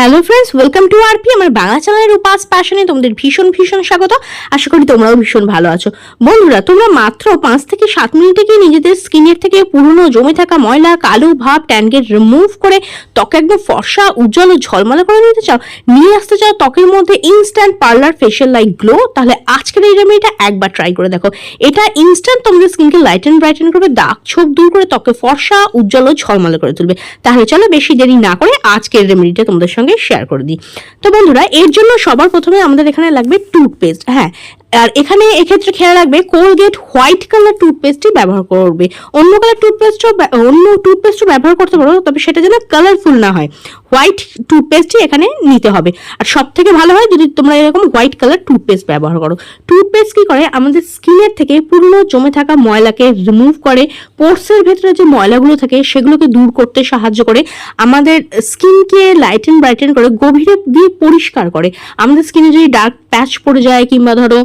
Hello friends welcome to RP আমার বাংলা চ্যানেলের উপাস প্যাশনে তোমাদের ভীষণ ভীষণ স্বাগত। আশা করি তোমরাও ভীষণ ভালো আছো। বন্ধুরা, তোমরা মাত্র পাঁচ থেকে সাত মিনিটে গিয়ে নিজেদের স্কিনের থেকে পুরনো জমে থাকা ময়লা, কালো ভাব ট্যানকে রিমুভ করে ত্বকে একদম ফর্সা, উজ্জ্বল ও ঝলমলে করে নিতে চাও, নিয়ে আসতে চাও ত্বকের মধ্যে instant parlour facial like glow তাহলে আজকের এই রেমেডিটা একবার ট্রাই করে দেখো। এটা ইনস্ট্যান্ট তোমাদের স্কিনকে লাইটেন ব্রাইটেন করবে, দাগ ছোপ দূর করে ত্বকে ফর্সা, উজ্জ্বল ও ঝলমলে করে তুলবে। তাহলে চলো বেশি দেরি না করে আজকের রেমেডিটা তোমাদের সঙ্গে শেয়ার করে দিই। তো বন্ধুরা এর জন্য সবার প্রথমে আমাদের এখানে লাগবে টুথপেস্ট হ্যাঁ আর এখানে এক্ষেত্রে খেয়াল রাখবে কোলগেট হোয়াইট কালার টুথপেস্টই ব্যবহার করবে। অন্য কালার টুথপেস্টও অন্য টুথপেস্টও ব্যবহার করতে পারো, তবে সেটা যেন কালারফুল না হয়। হোয়াইট টুথপেস্টই এখানে নিতে হবে। আর সব থেকে ভালো হয় যদি তোমরা এরকম হোয়াইট কালার টুথপেস্ট ব্যবহার করো। টুথপেস্ট কি করে? আমাদের স্কিনের থেকে পুরনো জমে থাকা ময়লাকে রিমুভ করে পোর্সের ভেতরে যে ময়লাগুলো থাকে, সেগুলোকে দূর করতে সাহায্য করে। আমাদের স্কিনকে লাইটেন ব্রাইটেন করে, গভীরে দিয়ে পরিষ্কার করে। আমাদের স্কিনে যদি ডার্ক প্যাচ পড়ে যায় কিংবা ধরো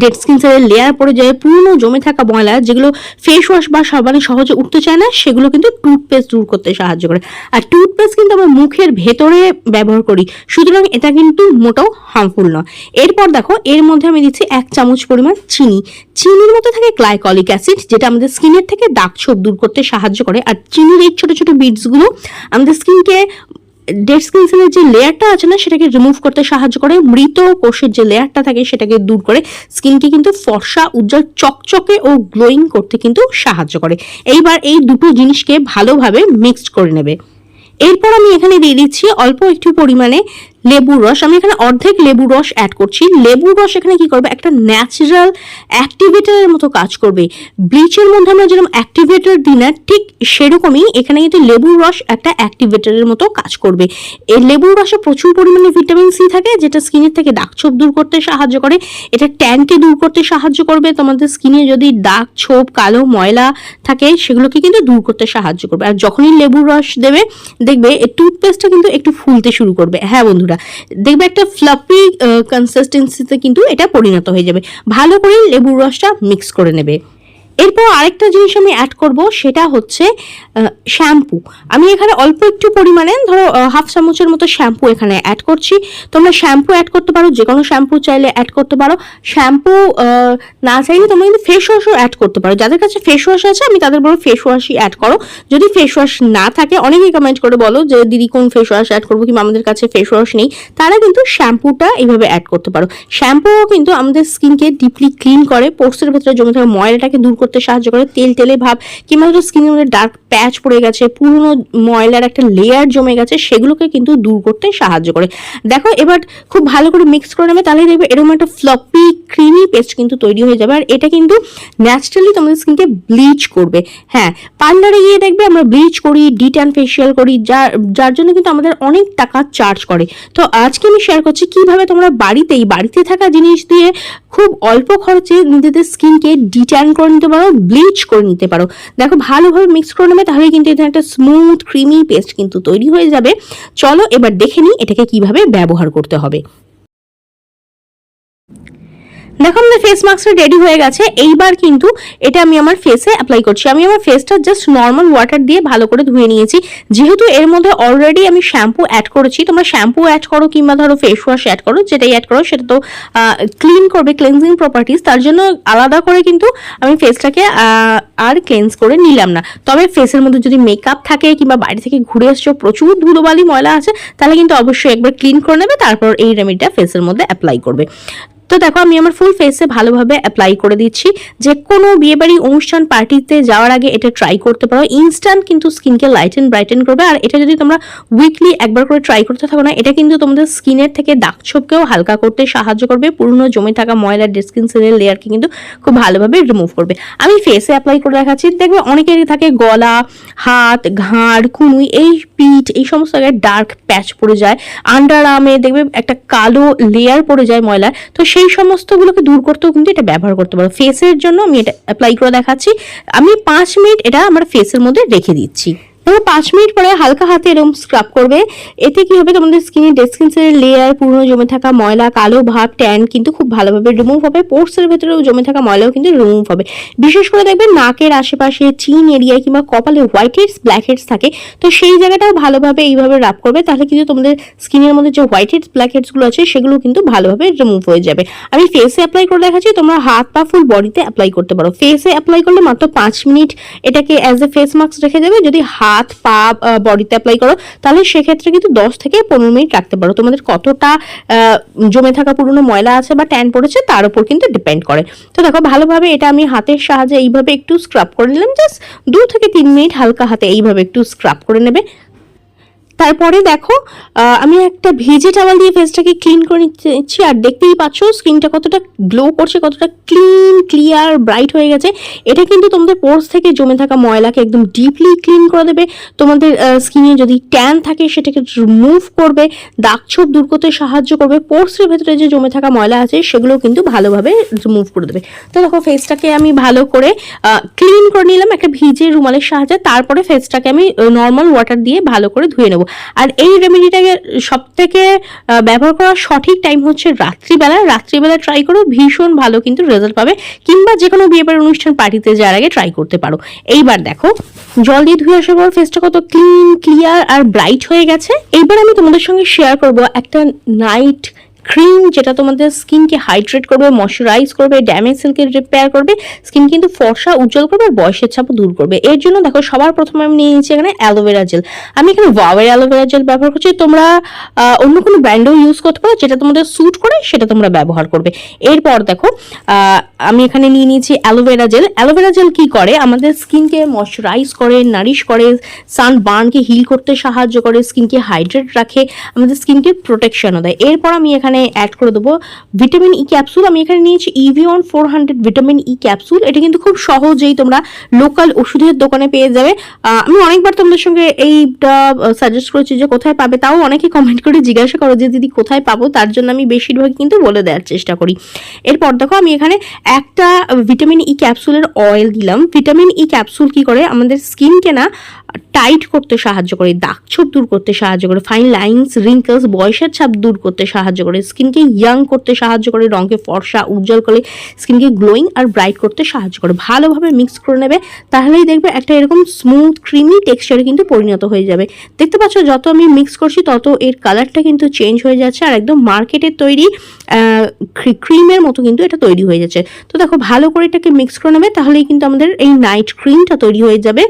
ডেড স্কিন সেলের লেয়ার পড়ে যায়, পুরনো জমে থাকা ময়লা যেগুলো ফেস ওয়াশ বা সাবানে সহজে উঠতে চায় না, সেগুলো কিন্তু টুথপেস্ট দূর করতে সাহায্য করে। আর টুথপেস্ট কিন্তু আমরা মুখের ভেতরে ব্যবহার করি, সুতরাং এটা কিন্তু মোটেও হার্মফুল নয়। এরপর দেখো, এর মধ্যে আমি দিচ্ছি এক চামচ পরিমাণ চিনি। চিনির মধ্যে থাকে গ্লাইকলিক অ্যাসিড যেটা আমাদের স্কিনের থেকে দাগ ছোপ দূর করতে সাহায্য করে। আর চিনির এই ছোটো ছোটো বিটসগুলো আমাদের স্কিনকে ডেড স্কিন সেলের যে লেয়ারটা আছে না, সেটাকে রিমুভ করতে সাহায্য করে, মৃত কোষের যে লেয়ারটা থাকে, সেটাকে দূর করে স্কিনকে কিন্তু ফর্সা, উজ্জ্বল, চকচকে ও গ্লোয়িং করতে কিন্তু সাহায্য করে। এইবার এই দুটো জিনিসকে ভালোভাবে মিক্সড করে নেবে। এরপর আমি এখানে দিয়ে দিচ্ছি অল্প একটু পরিমাণে লেবুর রস, আমি এখানে অর্ধেক লেবুর রস অ্যাড করছি। লেবুর রস এখানে কি করবে? একটা ন্যাচারাল অ্যাক্টিভেটারের মতো কাজ করবে। ব্লিচের মধ্যে আমরা যেরকম অ্যাক্টিভেটার দিই না, ঠিক সেরকমই এখানে কিন্তু লেবুর রস একটা অ্যাক্টিভেটারের মতো কাজ করবে। এই লেবুর রসে প্রচুর পরিমাণে ভিটামিন সি থাকে, যেটা স্কিনের থেকে দাগ ছোপ দূর করতে সাহায্য করে। এটা ট্যানকে দূর করতে সাহায্য করবে, তোমাদের স্কিনে যদি দাগ ছোপ, কালো ময়লা থাকে, সেগুলোকে কিন্তু দূর করতে সাহায্য করবে। আর যখনই লেবুর রস দেবে, দেখবে এই টুথপেস্টটা কিন্তু একটু ফুলতে শুরু করবে। হ্যাঁ বন্ধুরা দেখবে একটা ফ্লাপি কনসিস্টেন্সিতে কিন্তু এটা পরিণত হয়ে যাবে। ভালো করে লেবুর রসটা মিক্স করে নেবে। এরপর আরেকটা জিনিস আমি অ্যাড করব, সেটা হচ্ছে শ্যাম্পু আমি এখানে অল্প একটু পরিমাণে ধরো হাফ চামচের মতো শ্যাম্পু এখানে অ্যাড করছি। তোমরা শ্যাম্পু অ্যাড করতে পারো যে কোনো শ্যাম্পু চাইলে অ্যাড করতে পারো। শ্যাম্পু না চাইলে তোমরা কিন্তু ফেস ওয়াশও অ্যাড করতে পারো। যাদের কাছে ফেস ওয়াশ আছে, আমি তাদের বলো ফেস ওয়াশই অ্যাড করো। যদি ফেস ওয়াশ না থাকে, অনেকেই কমেন্ট করে বলো যে, দিদি, কোন ফেস ওয়াশ অ্যাড করব? কিংবা আমাদের কাছে ফেস ওয়াশ নেই। তারা কিন্তু শ্যাম্পুটা এইভাবে অ্যাড করতে পারো। শ্যাম্পুও কিন্তু আমাদের স্কিনকে ডিপলি ক্লিন করে পোর্সের ভেতরে জমে থাকা ময়লাটাকে দূর করতে সাহায্য করে তেল তেলে ভাব, কিংবা ধরো স্কিনের মধ্যে ডার্ক প্যাচ পড়ে গেছে, পুরনো ময়লার একটা লেয়ার জমে গেছে, সেগুলোকে কিন্তু দূর করতে সাহায্য করে। দেখো, এবার খুব ভালো করে মিক্স করে নেবে তাহলে দেখবে এরকম একটা ফ্লপি ক্রিমি পেস্ট কিন্তু তৈরি হয়ে যাবে, আর এটা কিন্তু ন্যাচারালি তোমাদের স্কিনকে ব্লিচ করবে। হ্যাঁ পার্লারে গিয়ে দেখবে আমরা ব্লিচ করি ডিট্যান ফেসিয়াল করি যার যার জন্য কিন্তু আমাদের অনেক টাকা চার্জ করে। তো আজকে আমি শেয়ার করছি কীভাবে তোমরা বাড়িতেই, বাড়িতে থাকা জিনিস দিয়ে খুব অল্প খরচে নিজেদের স্কিনকে ডিট্যান করে নিতে পারো ব্লিচ করে নিতে পারো। দেখো ভালোভাবে মিক্স করে নেবে তাহলে কিন্তু এখানে একটা স্মুথ ক্রিমি পেস্ট কিন্তু তৈরি হয়ে যাবে। চলো এবার দেখে নিই এটাকে কীভাবে ব্যবহার করতে হবে। দেখো আমাদের ফেস মাস্কটা রেডি হয়ে গেছে। এইবার কিন্তু এটা আমি আমার ফেসে অ্যাপ্লাই করছি। আমি আমার ফেসটা জাস্ট নর্মাল ওয়াটার দিয়ে ভালো করে ধুয়ে নিয়েছি। যেহেতু এর মধ্যে অলরেডি আমি শ্যাম্পু অ্যাড করেছি, তোমরা শ্যাম্পু অ্যাড করো কিংবা ধরো ফেস ওয়াশ অ্যাড করো, যেটাই অ্যাড করো, সেটা তো ক্লিন করবে ক্লেন্সিং প্রপার্টিস তার জন্য আলাদা করে কিন্তু আমি ফেসটাকে আর ক্লেন্স করে নিলাম না। তবে ফেসের মধ্যে যদি মেকআপ থাকে কিংবা বাড়ি থেকে ঘুরে এসছো, প্রচুর ধুলোবালি ময়লা আছে, তাহলে কিন্তু অবশ্যই একবার ক্লিন করে নেবে, তারপর এই রেমেডিটা ফেসের মধ্যে অ্যাপ্লাই করবে। তো দেখো, আমি আমার ফুল ফেসে ভালোভাবে অ্যাপ্লাই করে দিচ্ছি। যে কোনো বিয়েবাড়ি অনুষ্ঠান পার্টিতে যাওয়ার আগে এটা ট্রাই করতে পারো। ইনস্ট্যান্ট কিন্তু স্কিনকে লাইটেন ব্রাইটেন করবে। আর এটা যদি তোমরা উইকলি একবার করে ট্রাই করতে থাকো না, এটা কিন্তু তোমাদের স্কিনের থেকে দাগ ছোপকেও হালকা করতে সাহায্য করবে। পুরনো জমে থাকা ময়লা স্কিন সেলের লেয়ারকে কিন্তু খুব ভালোভাবে রিমুভ করবে। আমি ফেসে অ্যাপ্লাই করে দেখাচ্ছি। দেখবে অনেকেরই থাকে গলা, হাত, ঘাড়, কুনুই, এই পিঠ, এই সমস্ত জায়গায় ডার্ক প্যাচ পড়ে যায়। আন্ডার আর্মে দেখবে একটা কালো লেয়ার পড়ে যায় ময়লার। তো সেই সমস্তগুলোকে দূর করতেও কিন্তু এটা ব্যবহার করতে পারো। ফেসের জন্য আমি এটা অ্যাপ্লাই করে দেখাচ্ছি। আমি পাঁচ মিনিট এটা আমার ফেসের মধ্যে রেখে দিচ্ছি। এবং পাঁচ মিনিট পরে হালকা হাতে এরকম স্ক্রাব করবে। এতে কি হবে? তোমাদের স্কিনে ডেড স্কিনসের লেয়ার পুরনো জমে থাকা ময়লা, কালো ভাব ট্যান কিন্তু খুব ভালোভাবে রিমুভ হবে। পোর্সের ভেতরেও জমে থাকা ময়লাও কিন্তু রিমুভ হবে। বিশেষ করে দেখবে নাকের আশেপাশে চিন এরিয়ায় কিংবা কপালে হোয়াইট হেডস ব্ল্যাক হেডস থাকে। তো সেই জায়গাটাও ভালোভাবে এইভাবে রাব করবে। তাহলে কিন্তু তোমাদের স্কিনের মধ্যে যে হোয়াইট হেডস ব্ল্যাক হেডসগুলো আছে, সেগুলো কিন্তু ভালোভাবে রিমুভ হয়ে যাবে। আমি ফেসে অ্যাপ্লাই করে দেখাচ্ছি, তোমরা হাত পা ফুল বডিতে অ্যাপ্লাই করতে পারো। ফেসে অ্যাপ্লাই করলে মাত্র পাঁচ মিনিট এটাকে অ্যাজ এ ফেস মাস্ক রেখে দেবে। যদি হাত পা বডিতে অ্যাপ্লাই করো, তাহলে সেক্ষেত্রে কিন্তু দশ থেকে পনেরো মিনিট রাখতে পারো। তোমাদের কতটা জমে থাকা পুরনো ময়লা আছে বা ট্যান পড়েছে, তার উপর কিন্তু ডিপেন্ড করে। তো দেখো, ভালোভাবে এটা আমি হাতের সাহায্যে এইভাবে একটু স্ক্রাব করে নিলাম জাস্ট দু থেকে তিন মিনিট হালকা হাতে এইভাবে একটু স্ক্রাব করে নেবে। তারপরে দেখো আমি একটা ভিজে টাওয়াল দিয়ে ফেসটাকে ক্লিন করে নিচ্ছি, আর দেখতেই পাচ্ছ স্কিনটা কতটা গ্লো করছে, কতটা ক্লিন ক্লিয়ার ব্রাইট হয়ে গেছে। এটা কিন্তু তোমাদের পোর্স থেকে জমে থাকা ময়লাকে একদম ডিপলি ক্লিন করে দেবে। তোমাদের স্কিনে যদি ট্যান থাকে, সেটাকে রিমুভ করবে, দাগ ছোপ দূর করতে সাহায্য করবে। পোর্সের ভেতরে যে জমে থাকা ময়লা আছে সেগুলো কিন্তু ভালোভাবে রিমুভ করে দেবে। তো দেখো ফেসটাকে আমি ভালো করে ক্লিন করে নিলাম একটা ভিজে রুমালের সাহায্যে। তারপরে ফেসটাকে আমি নর্মাল ওয়াটার দিয়ে ভালো করে ধুয়ে নেব। আর এই রেমেডিটাকে সব থেকে ব্যবহার করার সঠিক টাইম হচ্ছে রাত্রিবেলা। রাত্রিবেলা ট্রাই করো, ভীষণ ভালো কিন্তু রেজাল্ট পাবে। কিংবা যে কোনো বিয়ে অনুষ্ঠান পার্টিতে যাওয়ার আগে ট্রাই করতে পারো। এইবার দেখো, জল দিয়ে ধুয়ে আসার পর ফেসটা কত ক্লিন ক্লিয়ার আর ব্রাইট হয়ে গেছে। এইবার আমি তোমাদের সঙ্গে শেয়ার করব একটা নাইট ক্রিম যেটা তোমাদের স্কিনকে হাইড্রেট করবে ময়শ্চারাইজ করবে ড্যামেজ সেলকে রিপেয়ার করবে স্কিন কিন্তু ফর্সা, উজ্জ্বল করবে বয়সের ছাপও দূর করবে। এর জন্য দেখো সবার প্রথমে আমি নিয়ে নিচ্ছি এখানে অ্যালোভেরা জেল আমি এখানে ওয়াওয়ের অ্যালোভেরা জেল ব্যবহার করছি। তোমরা অন্য কোনো ব্র্যান্ডও ইউজ করতে পারো যেটা তোমাদের স্যুট করে, সেটা তোমরা ব্যবহার করবে। এরপর দেখো আমি এখানে নিয়ে নিয়েছি অ্যালোভেরা জেল অ্যালোভেরা জেল কি করে? আমাদের স্কিনকে ময়শ্চারাইজ করে নারিশ করে সান বার্নকে হিল করতে সাহায্য করে স্কিনকে হাইড্রেট রাখে, আমাদের স্কিনকে প্রোটেকশনও দেয়। এরপর আমি এখানে অ্যাড করে দেবো। ভিটামিন ই ক্যাপসুল আমি এখানে নিয়েছি E Evion four hundred vitamin E capsule এটা কিন্তু খুব সহজেই তোমরা লোকাল ওষুধের দোকানে পেয়ে যাবে। আমি অনেকবার তোমাদের সঙ্গে এইটা সাজেস্ট করেছি যে কোথায় পাবে, তাও অনেকে কমেন্ট করে জিজ্ঞাসা করো যে দিদি কোথায় পাবো, তার জন্য আমি বেশিরভাগ কিন্তু বলে দেওয়ার চেষ্টা করি। এরপর দেখো, আমি এখানে একটা ভিটামিন ই ক্যাপসুলের অয়েল দিলাম। ভিটামিন ই ক্যাপসুল কি করে? আমাদের স্কিনকে না টাইট করতে সাহায্য করে, দাগ ছোপ দূর করতে সাহায্য করে ফাইন লাইন্স রিঙ্কলস বয়সের ছাপ দূর করতে সাহায্য করে স্কিনকে ইয়াং করতে সাহায্য করে, রঙকে ফর্সা, উজ্জ্বল করে স্কিনকে গ্লোয়িং আর ব্রাইট করতে সাহায্য করে। ভালোভাবে মিক্স করে নেবে, তাহলেই দেখবে একটা এরকম স্মুথ ক্রিমি টেক্সচারে কিন্তু পরিণত হয়ে যাবে। দেখতে পাচ্ছ, যত আমি মিক্স করছি, তত এর কালারটা কিন্তু চেঞ্জ হয়ে যাচ্ছে আর একদম মার্কেটের তৈরি ক্রিমের মতো কিন্তু এটা তৈরি হয়ে যাচ্ছে। তো দেখো, ভালো করে এটাকে মিক্স করে নেবে, তাহলেই কিন্তু আমাদের এই নাইট ক্রিমটা তৈরি হয়ে যাবে।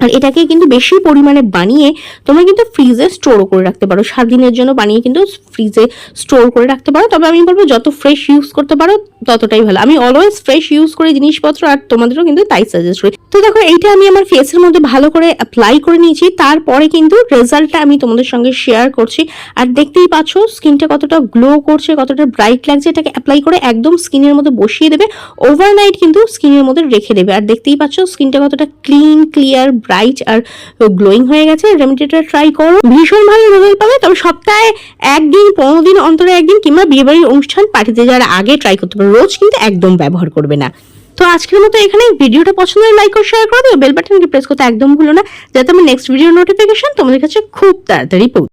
আর এটাকে কিন্তু বেশি পরিমাণে বানিয়ে তোমরা কিন্তু ফ্রিজে স্টোর করে রাখতে পারো। সাত দিনের জন্য বানিয়ে কিন্তু ফ্রিজে স্টোর করে রাখতে পারো। তবে আমি বলব, যত ফ্রেশ ইউজ করতে পারো, ততটাই ভালো। আমি অলওয়েজ ফ্রেশ ইউজ করি জিনিসপত্র আর তোমাদেরও কিন্তু তাই সাজেস্ট করি। তো দেখো, এইটা আমি আমার ফেসের মধ্যে ভালো করে অ্যাপ্লাই করে নিয়েছি। তারপরে কিন্তু রেজাল্টটা আমি তোমাদের সঙ্গে শেয়ার করছি। আর দেখতেই পাচ্ছ স্কিনটা কতটা গ্লো করছে, কতটা ব্রাইট লাগছে। এটাকে অ্যাপ্লাই করে একদম স্কিনের মধ্যে বসিয়ে দেবে। ওভারনাইট কিন্তু স্কিনের মধ্যে রেখে দেবে। আর দেখতেই পাচ্ছ স্কিনটা কতটা ক্লিন ক্লিয়ার ব্রাইট আর গ্লোয়িং হয়ে গেছে রেমেডিটা ট্রাই করো। ভীষণ ভালো রেজাল্ট পাবে, তবে সপ্তাহে একদিন, পনেরো দিন অন্তরে একদিন কিংবা বিয়েবাড়ির অনুষ্ঠান পার্টিতে যারা আগে ট্রাই করতে পারো, রোজ কিন্তু একদম ব্যবহার করবে না। তো আজকের মতো এখানে ভিডিওটা পছন্দ হলে লাইক ও শেয়ার করে দিও বেল বাটনটি প্রেস করতে একদম ভুলো না, যাতে আমি নেক্সট ভিডিও নোটিফিকেশন তোমাদের কাছে খুব তাড়াতাড়ি পৌঁছে